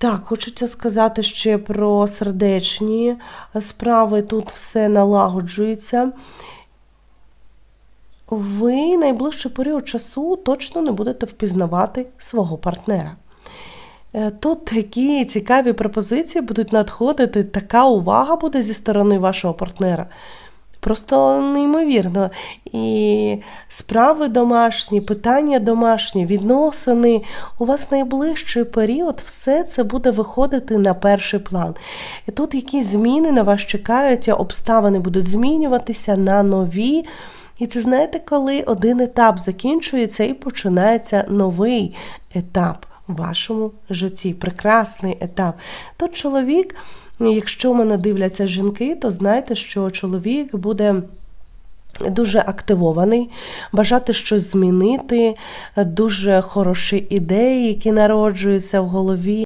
Так, хочеться сказати ще про сердечні справи. Тут все налагоджується. Ви найближчий період часу точно не будете впізнавати свого партнера. Е, Тут такі цікаві пропозиції будуть надходити, така увага буде зі сторони вашого партнера. Просто неймовірно. І справи домашні, питання домашні, відносини. У вас найближчий період все це буде виходити на перший план. І тут якісь зміни на вас чекають, обставини будуть змінюватися на нові. І це знаєте, коли один етап закінчується і починається новий етап вашому житті. Прекрасний етап. То чоловік, якщо мене дивляться жінки, то знайте, що чоловік буде. Дуже активований, бажати щось змінити, дуже хороші ідеї, які народжуються в голові.